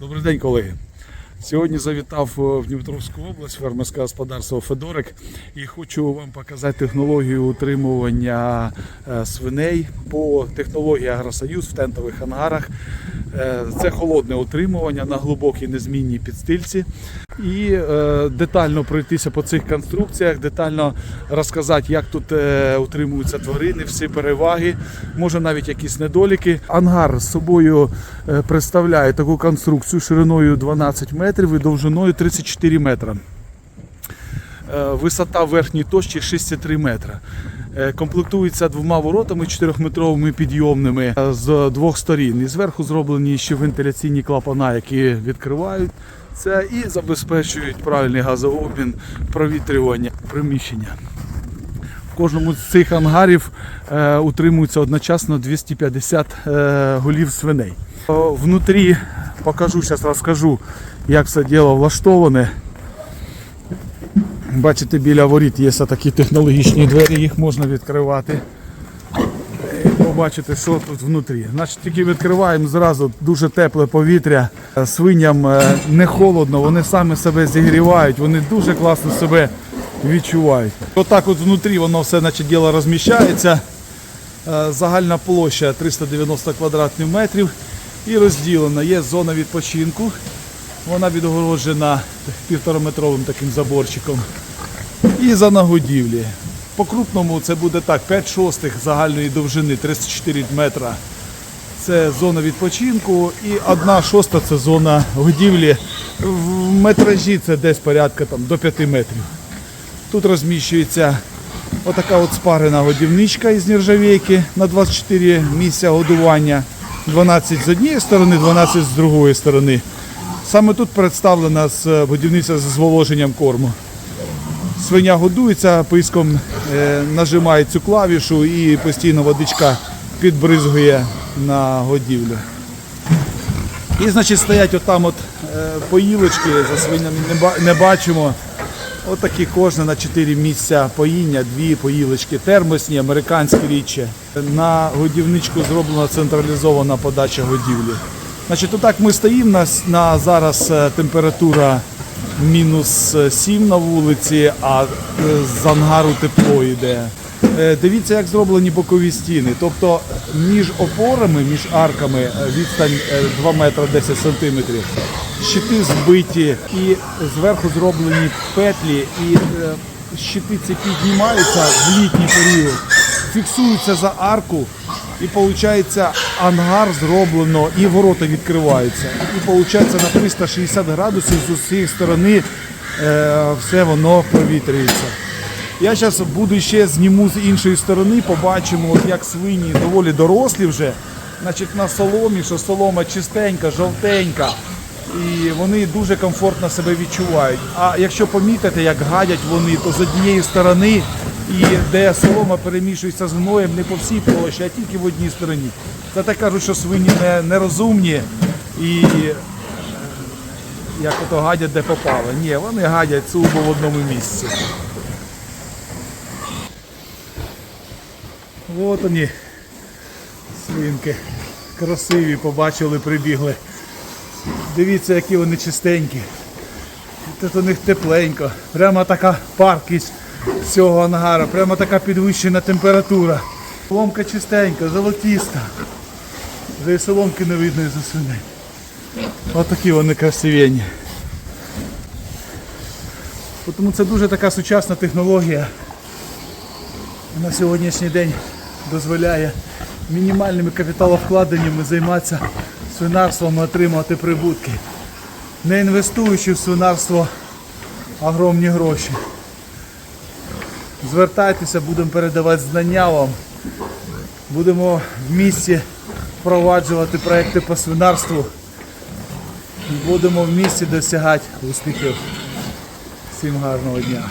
Добрий день, колеги. Сьогодні завітав е, в Дніпровську область фермерське господарство Федорик і хочу вам показати технологію утримування свиней по технології Агросоюз в тентових ангарах. Е, Це холодне утримування на глибокій незмінній підстильці. І е, детально пройтися по цих конструкціях, детально розказати, як тут е, утримуються тварини, всі переваги, може навіть якісь недоліки. Ангар з собою е, представляє таку конструкцію шириною 12 метрів і довжиною 34 метра. Е, Висота верхньої точки 6,3 метра. Е, Комплектується двома воротами 4-метровими підйомними е, з двох сторін. І зверху зроблені ще вентиляційні клапана, які відкривають це і забезпечують правильний газообмін провітрювання приміщення. В кожному з цих ангарів е, утримується одночасно 250 е, голів свиней. Внутрі покажу, зараз розкажу, як це діло влаштоване. Бачите, біля воріт є такі технологічні двері, їх можна відкривати. Побачите, що тут внутрі. Значить, тільки відкриваємо зразу дуже тепле повітря. Свиням е, не холодно, вони самі себе зігрівають, вони дуже класно себе відчувають. Отак от внутрі воно все наче діло розміщається. Е, Загальна площа 390 квадратних метрів і розділена. Є зона відпочинку. Вона відгороджена півтораметровим таким заборчиком. І за нагодівлі. По крупному це буде так, 5 шостих загальної довжини 34 метра. Це зона відпочинку і 1 шоста це зона годівлі. В метражі це десь порядка там, до 5 метрів. Тут розміщується отака от спарена годівничка із нержавійки на 24 місця годування. 12 з однієї сторони, 12 з другої сторони. Саме тут представлена з- годівниця з зволоженням корму. Свиня годується, писком е, нажимає цю клавішу і постійно водичка підбризгує на годівлю. І значить стоять отам от е, поїлочки, за свинями не, ба- не бачимо. Отакі кожна на 4 місця поїння, дві поїлочки термосні, американські річчя. На годівничку зроблена централізована подача годівлі. Значить, отак ми стоїмо, на, на зараз е, температура мінус 7 на вулиці, а е, з ангару тепло йде. Е, Дивіться, як зроблені бокові стіни. Тобто між опорами, між арками е, відстань е, 2 метри 10 сантиметрів. Щити збиті і зверху зроблені петлі, і е, щити ці піднімаються в літній період, фіксуються за арку, і виходить ангар зроблено, і ворота відкриваються. І виходить на 360 градусів з усіх сторони е, все воно провітрюється. Я зараз буду ще зніму з іншої сторони, побачимо, як свині доволі дорослі вже. Значить, на соломі, що солома чистенька, жовтенька. І вони дуже комфортно себе відчувають. А якщо помітити, як гадять вони, то з однієї сторони, і де солома перемішується з гноєм не по всій площі, а тільки в одній стороні. Це так кажуть, що свині не, нерозумні і як ото гадять, де попало. Ні, вони гадять сугубо в одному місці. От вони, свинки. Красиві, побачили, прибігли. Дивіться, які вони чистенькі. Тут у них тепленько. Прямо така паркість цього ангара, прямо така підвищена температура. Соломка чистенька, золотіста. Вже і соломки не видно із-за свиней. Отакі вони красивенні. Тому це дуже така сучасна технологія. На сьогоднішній день дозволяє мінімальними капіталовкладеннями займатися свинарством і отримувати прибутки, не інвестуючи в свинарство огромні гроші. Звертайтеся, будемо передавати знання вам. Будемо в місті впроваджувати проекти по свинарству. Будемо в місті досягати успіхів. Всім гарного дня.